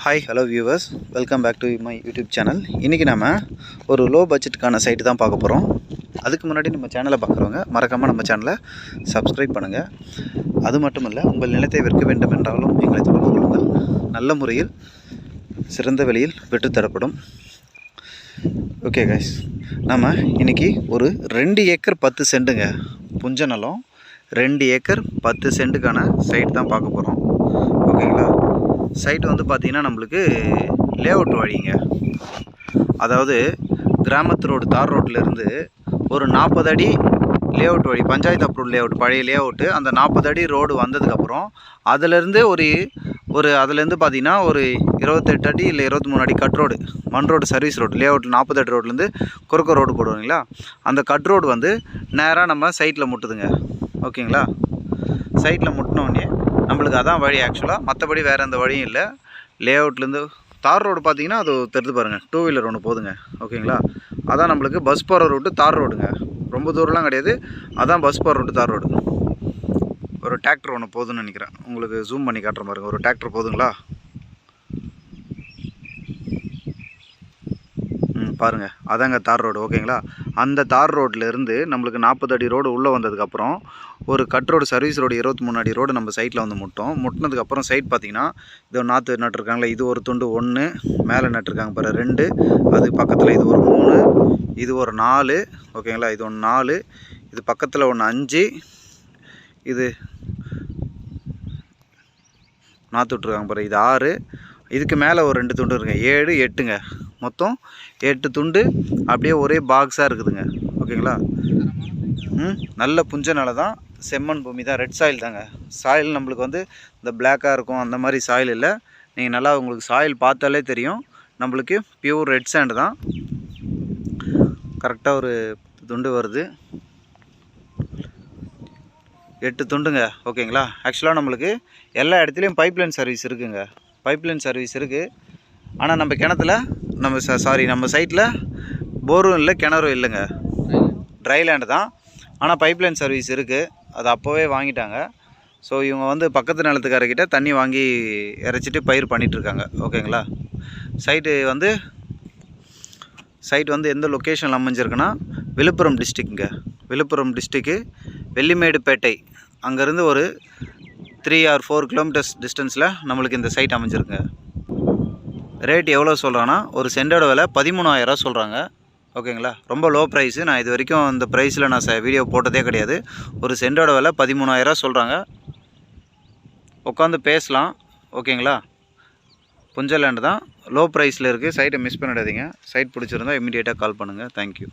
Hi hello viewers welcome back to my YouTube channel இன்றைக்கி நம்ம ஒரு லோ பட்ஜெட்டுக்கான சைட்டு தான் பார்க்க போகிறோம் அதுக்கு முன்னாடி நம்ம சேனலை பார்க்குறவங்க மறக்காமல் நம்ம சேனலை சப்ஸ்கிரைப் பண்ணுங்கள் அது மட்டும் இல்லை உங்கள் நிலத்தை விற்க வேண்டும் என்றாலும் எங்களை தொடர்பு கொள்ளுங்கள். நல்ல முறையில் சிறந்த விலையில் பெற்றுத்தரப்படும் ஓகே கைஸ் நம்ம இன்றைக்கி ஒரு ரெண்டு ஏக்கர் பத்து சென்ட்டுங்க புஞ்ச நிலம் ரெண்டு ஏக்கர் பத்து சென்ட்டுக்கான சைட் தான் பார்க்க போகிறோம் சைட் வந்து பார்த்திங்கன்னா நம்மளுக்கு லேஅவுட் வழிங்க. அதாவது கிராமத்து ரோடு தார் ரோட்லேருந்து ஒரு நாற்பது அடி லேஅவுட் வழி பஞ்சாயத்து அப்ரூவல் லேஅவுட் பழைய லேஅவுட்டு அந்த நாற்பது அடி ரோடு வந்ததுக்கப்புறம் அதுலேருந்து ஒரு ஒரு அதுலேருந்து பார்த்தீங்கன்னா ஒரு இருபத்தெட்டு அடி இல்லை இருபத்தி மூணு அடி கட் ரோடு மண் ரோடு சர்வீஸ் ரோடு லேஅவுட் நாற்பது அடி ரோட்லேருந்து குறுக்க ரோடு போடுவாங்களா? அந்த கட் ரோடு வந்து நேராக நம்ம சைட்டில் முட்டுதுங்க. ஓகேங்களா? சைட்டில் முட்டினோடனே நம்மளுக்கு அதான் வழி ஆக்சுவலாக மற்றபடி வேறு எந்த வழியும் இல்லை. லே அவுட்லேருந்து தார் ரோடு பார்த்தீங்கன்னா அது தெரிஞ்சு பாருங்கள் டூ வீலர் ஒன்று போதுங்க. ஓகேங்களா அதான் நம்மளுக்கு பஸ் போகிற ரூட்டு தார் ரோடுங்க ரொம்ப தூரம்லாம் கிடையாது. அதான் பஸ் போகிற ரூட்டு தார் ரோடு ஒரு டிராக்டர் ஒன்று போதுன்னு நினைக்கிறேன். உங்களுக்கு ஜூம் பண்ணி காட்டுற பாருங்க ஒரு டிராக்டர் போதுங்களா? பாருங்கள் அதாங்க தார் ரோடு ஓகேங்களா? அந்த தார் ரோட்லேருந்து நம்மளுக்கு நாற்பது அடி ரோடு உள்ளே வந்ததுக்கப்புறம் ஒரு கட் ரோடு சர்வீஸ் ரோடு இருபத்தி மூணு அடி ரோடு நம்ம சைட்டில் வந்து முட்டோம். முட்டினதுக்கப்புறம் சைட் பார்த்தீங்கன்னா இது நாற்று நட்டுருக்காங்களே இது ஒரு துண்டு ஒன்று மேலே நட்டுருக்காங்க பாரு ரெண்டு அது பக்கத்தில் இது ஒரு மூணு இது ஒரு நாலு ஓகேங்களா? இது ஒன்று நாலு இது பக்கத்தில் ஒன்று அஞ்சு இது நாற்று விட்ருக்காங்க பாரு இது ஆறு இதுக்கு மேலே ஒரு ரெண்டு துண்டு இருக்குங்க ஏழு எட்டுங்க. மொத்தம் எட்டு துண்டு அப்படியே ஒரே பாக்ஸாக இருக்குதுங்க. ஓகேங்களா? ம் நல்ல புஞ்சனால தான். செம்மண் பூமி தான். ரெட் சாயில் தாங்க. சாயில் நம்மளுக்கு வந்து இந்த பிளாக்காக இருக்கும் அந்த மாதிரி சாயில் இல்லை. நீங்கள் நல்லா உங்களுக்கு சாயில் பார்த்தாலே தெரியும். நம்மளுக்கு பியூர் ரெட் சாண்டு தான். கரெக்டாக ஒரு துண்டு வருது. எட்டு துண்டுங்க. ஓகேங்களா? ஆக்சுவலாக நம்மளுக்கு எல்லா இடத்துலையும் பைப்லைன் சர்வீஸ் இருக்குங்க. பைப்லைன் சர்வீஸ் இருக்குது ஆனால் நம்ம கிணத்துல நம்ம சாரி நம்ம சைட்டில் போரும் இல்லை கிணறும் இல்லைங்க. ட்ரை லேண்டு தான். ஆனால் பைப்லைன் சர்வீஸ் இருக்குது அது அப்போவே வாங்கிட்டாங்க. ஸோ இவங்க வந்து பக்கத்து நிலத்துக்காரர்கிட்ட தண்ணி வாங்கி இறைச்சிட்டு பயிர் பண்ணிகிட்ருக்காங்க ஓகேங்களா? சைட்டு வந்து சைட் வந்து எந்த லொக்கேஷனில் அமைஞ்சிருக்குன்னா விழுப்புரம் டிஸ்ட்ரிக்ங்க விழுப்புரம் டிஸ்ட்ரிக்கு வெள்ளிமேடுப்பேட்டை. அங்கேருந்து ஒரு த்ரீ ஆர் ஃபோர் கிலோமீட்டர்ஸ் டிஸ்டன்ஸில் நம்மளுக்கு இந்த சைட் அமைஞ்சிருக்குங்க. ரேட் எவ்வளோ சொல்கிறாங்கன்னா ஒரு சென்டோட விலை பதிமூணாயிரரூவா சொல்கிறாங்க ஓகேங்களா? ரொம்ப லோ ப்ரைஸு நான் இது வரைக்கும் இந்த ப்ரைஸில் நான் ச வீடியோ போட்டதே கிடையாது. ஒரு சென்டோட விலை பதிமூணாயிரரூவா சொல்கிறாங்க உட்காந்து பேசலாம். ஓகேங்களா? புஞ்ச லேண்டு தான். லோ ப்ரைஸில் இருக்குது சைட்டை மிஸ் பண்ணிடாதீங்க. சைட் பிடிச்சிருந்தா இமீடியட்டாக கால் பண்ணுங்கள் தேங்க்யூ